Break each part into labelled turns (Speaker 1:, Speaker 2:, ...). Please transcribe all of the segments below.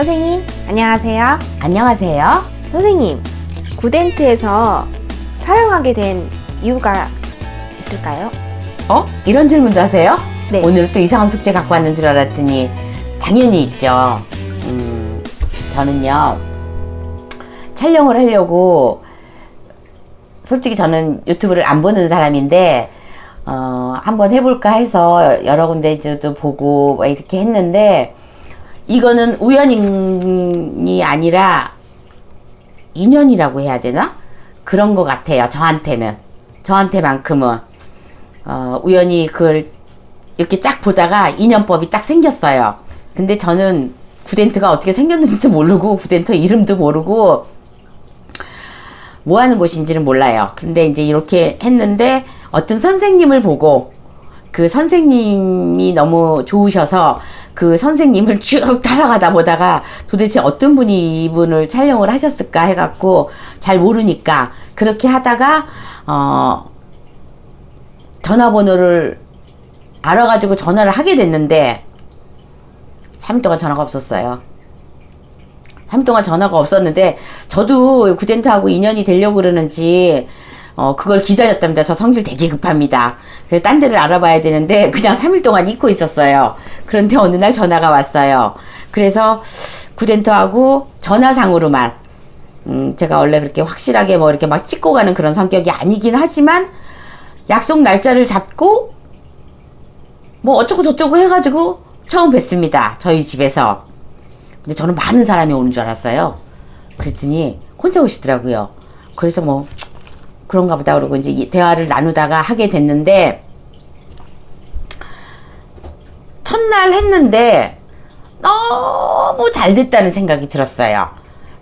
Speaker 1: 선생님, 안녕하세요.
Speaker 2: 안녕하세요.
Speaker 1: 선생님, 구덴트에서 촬영하게 된 이유가 있을까요?
Speaker 2: 어? 이런 질문도 하세요?
Speaker 1: 네.
Speaker 2: 오늘 또 이상한 숙제 갖고 왔는 줄 알았더니 당연히 있죠. 음, 저는요 촬영을 하려고 솔직히 저는 유튜브를 안 보는 사람인데 어, 한번 해볼까 해서 여러 군데도 보고 막 이렇게 했는데 이거는 우연이 아니라 인연이라고 해야 되나? 그런 것 같아요. 저한테는. 저한테만큼은. 어, 우연히 그걸 이렇게 쫙 보다가 인연법이 딱 생겼어요. 근데 저는 구덴트가 어떻게 생겼는지도 모르고, 구덴트 이름도 모르고, 뭐 하는 곳인지는 몰라요. 근데 이제 이렇게 했는데, 어떤 선생님을 보고, 그 선생님이 너무 좋으셔서 그 선생님을 쭉 따라가다 보다가 도대체 어떤 분이 이분을 촬영을 하셨을까 해갖고 잘 모르니까 그렇게 하다가 어 전화번호를 알아가지고 전화를 하게 됐는데 3일 동안 전화가 없었어요. 3일 동안 전화가 없었는데 저도 구덴트하고 인연이 되려고 그러는지 어 그걸 기다렸답니다. 저 성질 되게 급합니다. 그래서 딴 데를 알아봐야 되는데 그냥 3일 동안 잊고 있었어요. 그런데 어느 날 전화가 왔어요. 그래서 구덴트하고 전화상으로만 음 제가 원래 그렇게 확실하게 뭐 이렇게 막 찍고 가는 그런 성격이 아니긴 하지만 약속 날짜를 잡고 뭐 어쩌고 저쩌고 해가지고 처음 뵀습니다. 저희 집에서. 근데 저는 많은 사람이 오는 줄 알았어요. 그랬더니 혼자 오시더라고요. 그래서 뭐 그런가 보다 그러고 이제 이 대화를 나누다가 하게 됐는데 첫날 했는데 너무 잘 됐다는 생각이 들었어요.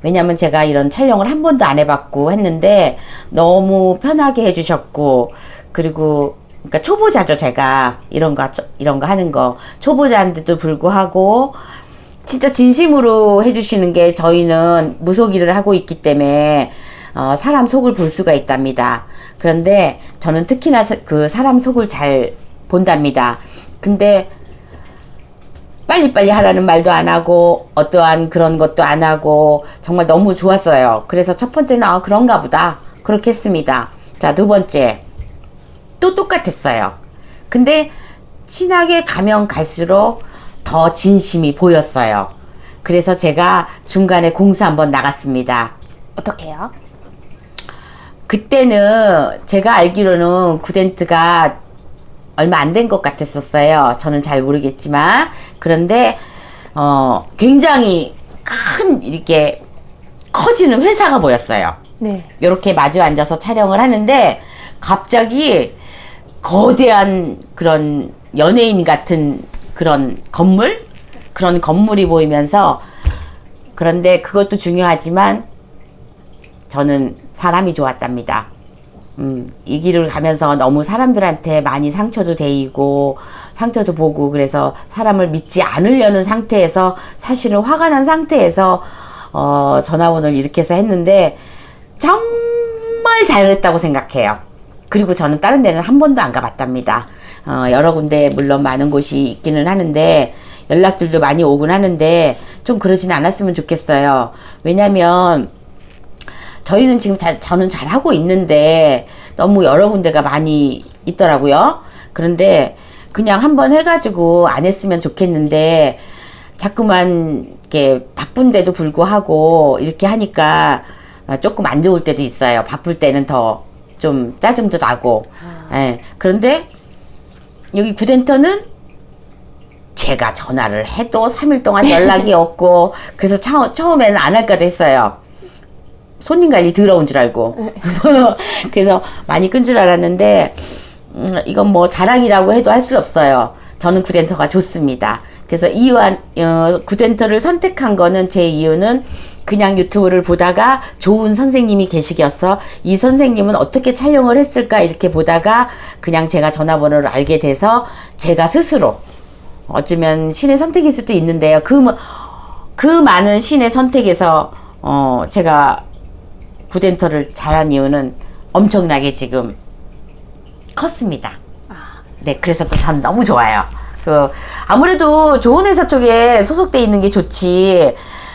Speaker 2: 왜냐면 제가 이런 촬영을 한 번도 안 해봤고 했는데 너무 편하게 해주셨고 그리고 그러니까 초보자죠 제가 이런 거 이런 거 하는 거 초보자인데도 불구하고 진짜 진심으로 해주시는 게 저희는 무속 일을 하고 있기 때문에 어, 사람 속을 볼 수가 있답니다. 그런데 저는 특히나 사- 그 사람 속을 잘 본답니다. 근데 빨리빨리 하라는 말도 안 하고 어떠한 그런 것도 안 하고 정말 너무 좋았어요. 그래서 첫 번째는 아 그런가 보다 그렇게 했습니다. 자 두 번째 또 똑같았어요. 근데 친하게 가면 갈수록 더 진심이 보였어요. 그래서 제가 중간에 공수 한번 나갔습니다.
Speaker 1: 어떻게요?
Speaker 2: 그때는 제가 알기로는 구덴트가 얼마 안 된 것 같았었어요. 저는 잘 모르겠지만 그런데 어 굉장히 큰 이렇게 커지는 회사가 보였어요.
Speaker 1: 네.
Speaker 2: 이렇게 마주 앉아서 촬영을 하는데 갑자기 거대한 그런 연예인 같은 그런 건물 그런 건물이 보이면서 그런데 그것도 중요하지만 저는 사람이 좋았답니다. 음, 이 길을 가면서 너무 사람들한테 많이 상처도 데이고 상처도 보고 그래서 사람을 믿지 않으려는 상태에서 사실은 화가 난 상태에서 어, 전화번호를 이렇게 해서 했는데 정말 잘했다고 생각해요. 그리고 저는 다른 데는 한 번도 안 가봤답니다. 어, 여러 군데 물론 많은 곳이 있기는 하는데 연락들도 많이 오곤 하는데 좀 그러진 않았으면 좋겠어요. 왜냐면 저희는 지금 자, 저는 잘 하고 있는데 너무 여러 군데가 많이 있더라고요. 그런데 그냥 한번 해가지고 안 했으면 좋겠는데 자꾸만 이렇게 바쁜데도 불구하고 이렇게 하니까 조금 안 좋을 때도 있어요. 바쁠 때는 더 좀 짜증도 나고. 예. 그런데 여기 구덴터는 제가 전화를 해도 3일 동안 연락이 없고 그래서 처, 처음에는 안 할까도 했어요. 손님 관리 더러운 줄 알고. 그래서 많이 끈 줄 알았는데, 음, 이건 뭐 자랑이라고 해도 할 수 없어요. 저는 구덴터가 좋습니다. 그래서 이유한, 어, 구덴터를 선택한 거는 제 이유는 그냥 유튜브를 보다가 좋은 선생님이 계시겠어. 이 선생님은 어떻게 촬영을 했을까 이렇게 보다가 그냥 제가 전화번호를 알게 돼서 제가 스스로 어쩌면 신의 선택일 수도 있는데요. 그, 뭐- 그 많은 신의 선택에서 어, 제가 구덴터를 잘한 이유는 엄청나게 지금 컸습니다. 네, 그래서 또 전 너무 좋아요. 그 아무래도 좋은 회사 쪽에 소속돼 있는 게 좋지.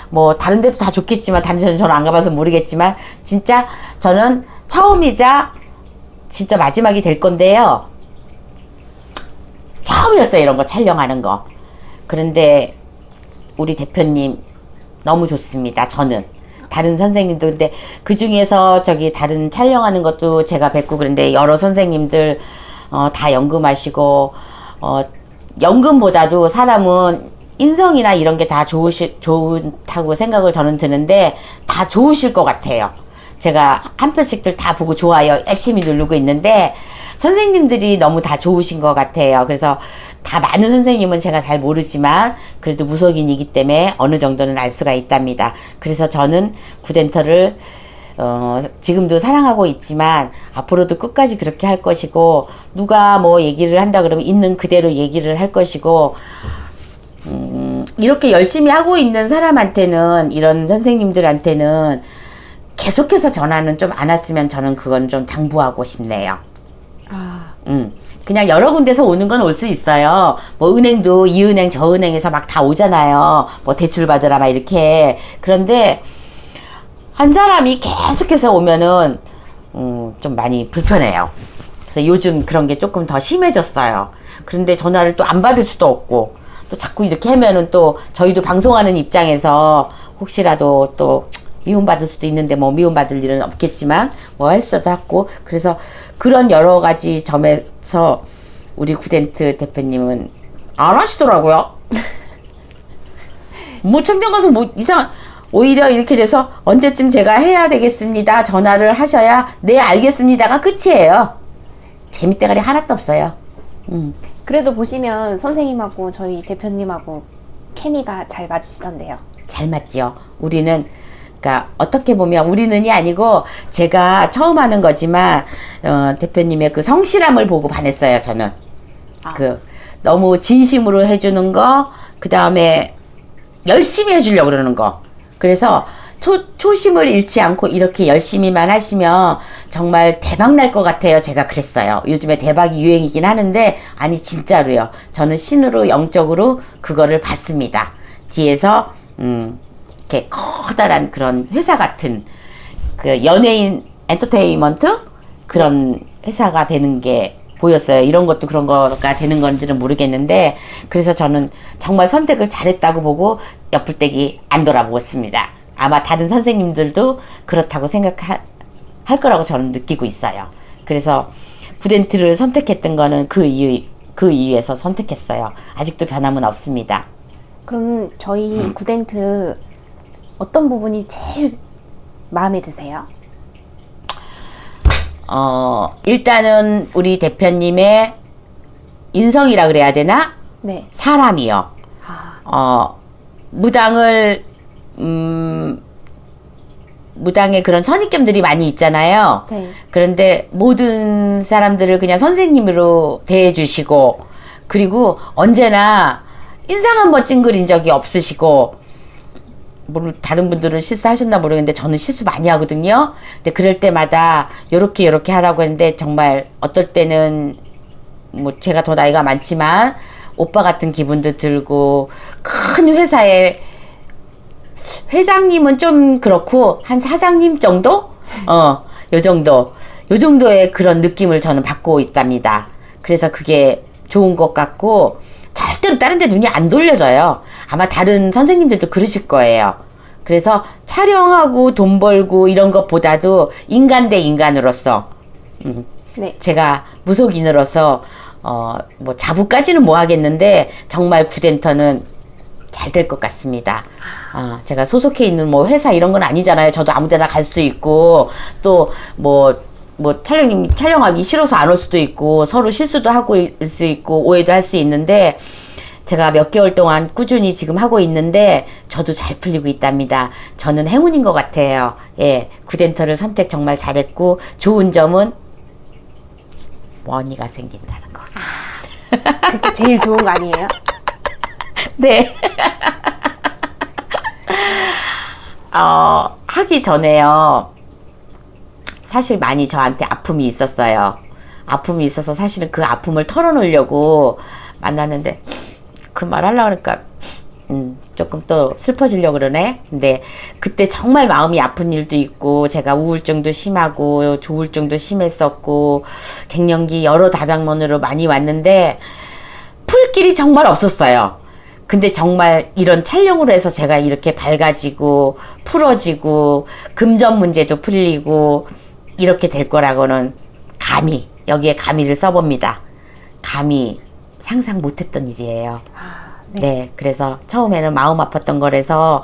Speaker 2: 뭐 다른 데도 다 좋겠지만 다른 데는 저는 안 가봐서 모르겠지만 진짜 저는 처음이자 진짜 마지막이 될 건데요. 처음이었어요 이런 거 촬영하는 거. 그런데 우리 대표님 너무 좋습니다. 저는 다른 선생님도 근데 그 중에서 저기 다른 촬영하는 것도 제가 뵙고 그런데 여러 선생님들 어, 다 연금하시고 어, 연금보다도 사람은 인성이나 이런 게 다 좋으시 좋다고 생각을 저는 드는데 다 좋으실 것 같아요. 제가 한 편씩들 다 보고 좋아요 열심히 누르고 있는데 선생님들이 너무 다 좋으신 것 같아요. 그래서 다 많은 선생님은 제가 잘 모르지만 그래도 무속인이기 때문에 어느 정도는 알 수가 있답니다. 그래서 저는 구덴터를 어, 지금도 사랑하고 있지만 앞으로도 끝까지 그렇게 할 것이고 누가 뭐 얘기를 한다 그러면 있는 그대로 얘기를 할 것이고 음, 이렇게 열심히 하고 있는 사람한테는 이런 선생님들한테는 계속해서 전화는 좀 안 왔으면 저는 그건 좀 당부하고 싶네요.
Speaker 1: 아,
Speaker 2: 음. 그냥 여러 군데서 오는 건 올 수 있어요. 뭐 은행도 이 은행 저 은행에서 막 다 오잖아요. 뭐 대출 받으라 막 이렇게. 그런데 한 사람이 계속해서 오면은 음, 좀 많이 불편해요. 그래서 요즘 그런 게 조금 더 심해졌어요. 그런데 전화를 또 안 받을 수도 없고 또 자꾸 이렇게 하면은 또 저희도 방송하는 입장에서 혹시라도 또 미움받을 수도 있는데 뭐 미움받을 일은 없겠지만 뭐할 수도 없고 그래서 그런 여러 가지 점에서 우리 구덴트 대표님은 안 하시더라고요. 뭐 청정 가서 뭐 이상 오히려 이렇게 돼서 언제쯤 제가 해야 되겠습니다. 전화를 하셔야 네 알겠습니다가 끝이에요. 재밌대가리 하나도 없어요. 음.
Speaker 1: 그래도 보시면 선생님하고 저희 대표님하고 케미가 잘 맞으시던데요.
Speaker 2: 잘 맞죠. 우리는 그러니까 어떻게 보면 우리는이 아니고 제가 처음 하는 거지만 어, 대표님의 그 성실함을 보고 반했어요. 저는
Speaker 1: 아.
Speaker 2: 그 너무 진심으로 해주는 거, 그 다음에 열심히 해주려고 그러는 거. 그래서 초, 초심을 잃지 않고 이렇게 열심히만 하시면 정말 대박 날 것 같아요. 제가 그랬어요. 요즘에 대박이 유행이긴 하는데, 아니, 진짜로요. 저는 신으로 영적으로 그거를 봤습니다. 뒤에서, 음, 이렇게 커다란 그런 회사 같은 그 연예인 엔터테인먼트 그런 회사가 되는 게 보였어요. 이런 것도 그런 거가 되는 건지는 모르겠는데 그래서 저는 정말 선택을 잘했다고 보고 옆불떼기 안 돌아보고 있습니다. 아마 다른 선생님들도 그렇다고 생각할 할 거라고 저는 느끼고 있어요. 그래서 구덴트를 선택했던 거는 그 이유 그 이유에서 선택했어요. 아직도 변함은 없습니다.
Speaker 1: 그럼 저희 구덴트 어떤 부분이 제일 마음에 드세요?
Speaker 2: 어, 일단은 우리 대표님의 인성이라 그래야 되나?
Speaker 1: 네.
Speaker 2: 사람이요.
Speaker 1: 아,
Speaker 2: 어, 무당을, 음, 무당에 그런 선입견들이 많이 있잖아요.
Speaker 1: 네.
Speaker 2: 그런데 모든 사람들을 그냥 선생님으로 대해주시고, 그리고 언제나 인상 한번 찡그린 적이 없으시고, 뭐 다른 분들은 실수하셨나 모르겠는데 저는 실수 많이 하거든요. 근데 그럴 때마다 요렇게 요렇게 하라고 했는데 정말 어떨 때는 뭐 제가 더 나이가 많지만 오빠 같은 기분도 들고 큰 회사에 회장님은 좀 그렇고 한 사장님 정도? 어, 요 정도. 요 정도의 그런 느낌을 저는 받고 있답니다. 그래서 그게 좋은 것 같고 절대로 다른 데 눈이 안 돌려져요. 아마 다른 선생님들도 그러실 거예요. 그래서 촬영하고 돈 벌고 이런 것보다도 인간 대 인간으로서 음,
Speaker 1: 네.
Speaker 2: 제가 무속인으로서 어 뭐 자부까지는 뭐 하겠는데 정말 구덴터는 잘 될 것 같습니다. 아, 제가 소속해 있는 뭐 회사 이런 건 아니잖아요. 저도 아무데나 갈 수 있고 또뭐 뭐 촬영 촬영하기 싫어서 안 올 수도 있고 서로 실수도 하고 있을 수 있고 오해도 할 수 있는데 제가 몇 개월 동안 꾸준히 지금 하고 있는데 저도 잘 풀리고 있답니다. 저는 행운인 것 같아요. 예, 구덴터를 선택 정말 잘했고 좋은 점은 원이가 생긴다는 거.
Speaker 1: 그게 제일 좋은 거 아니에요?
Speaker 2: 네. 어, 하기 전에요. 사실 많이 저한테 아픔이 있었어요. 아픔이 있어서 사실은 그 아픔을 털어놓으려고 만났는데 그 말 하려고 그러니까 음, 조금 또 슬퍼지려고 그러네. 근데 그때 정말 마음이 아픈 일도 있고 제가 우울증도 심하고 조울증도 심했었고 갱년기 여러 다방면으로 많이 왔는데 풀 길이 정말 없었어요. 근데 정말 이런 촬영으로 해서 제가 이렇게 밝아지고 풀어지고 금전 문제도 풀리고 이렇게 될 거라고는 감히 여기에 감히를 써봅니다. 감히 상상 못했던 일이에요.
Speaker 1: 아,
Speaker 2: 네. 그래서 처음에는 마음 아팠던 거라서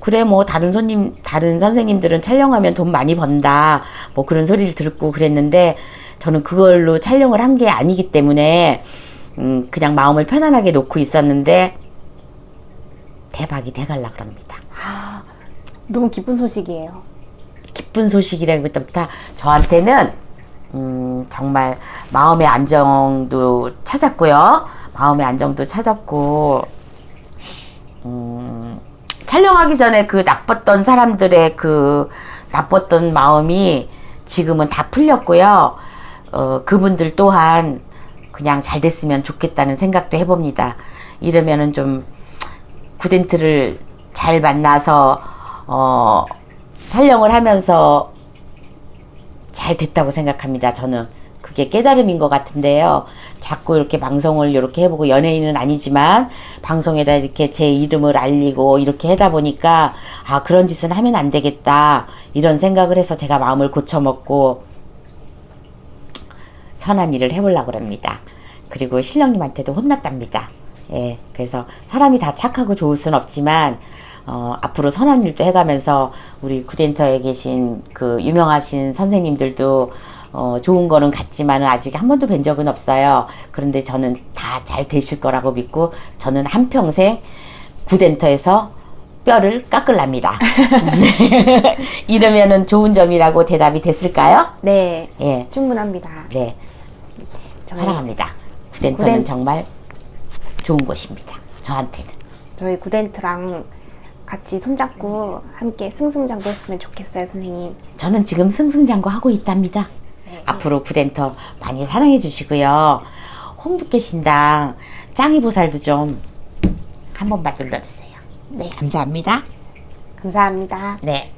Speaker 2: 그래 뭐 다른 손님 다른 선생님들은 촬영하면 돈 많이 번다 뭐 그런 소리를 듣고 그랬는데 저는 그걸로 촬영을 한 게 아니기 때문에 음 그냥 마음을 편안하게 놓고 있었는데 대박이 돼갈라 그럽니다.
Speaker 1: 아, 너무 기쁜 소식이에요.
Speaker 2: 기쁜 소식이라기보다 저한테는 음, 정말 마음의 안정도 찾았고요. 마음의 안정도 찾았고 음, 촬영하기 전에 그 나빴던 사람들의 그 나빴던 마음이 지금은 다 풀렸고요. 어, 그분들 또한 그냥 잘 됐으면 좋겠다는 생각도 해봅니다. 이러면은 좀 구덴트를 잘 만나서 어, 촬영을 하면서 잘 됐다고 생각합니다. 저는 그게 깨달음인 것 같은데요. 자꾸 이렇게 방송을 이렇게 해보고 연예인은 아니지만 방송에다 이렇게 제 이름을 알리고 이렇게 하다 보니까 아 그런 짓은 하면 안 되겠다 이런 생각을 해서 제가 마음을 고쳐먹고 선한 일을 해보려고 합니다. 그리고 신령님한테도 혼났답니다. 예, 그래서 사람이 다 착하고 좋을 순 없지만 어, 앞으로 선한 일도 해가면서 우리 구덴터에 계신 그 유명하신 선생님들도 어, 좋은 거는 같지만은 아직 한 번도 뵌 적은 없어요. 그런데 저는 다 잘 되실 거라고 믿고 저는 한평생 구덴터에서 뼈를 깎을랍니다. 이러면은 좋은 점이라고 대답이 됐을까요?
Speaker 1: 네,
Speaker 2: 예,
Speaker 1: 충분합니다.
Speaker 2: 네.
Speaker 1: 저희,
Speaker 2: 사랑합니다. 구덴터는
Speaker 1: 구덴-
Speaker 2: 정말 좋은 곳입니다. 저한테는.
Speaker 1: 저희 구덴트랑 같이 손잡고 함께 승승장구했으면 좋겠어요, 선생님.
Speaker 2: 저는 지금 승승장구 하고 있답니다.
Speaker 1: 네.
Speaker 2: 앞으로 구덴터 많이 사랑해 주시고요. 홍두깨 신당 짱이 보살도 좀 한 번만 눌러주세요.
Speaker 1: 네,
Speaker 2: 감사합니다.
Speaker 1: 감사합니다.
Speaker 2: 네.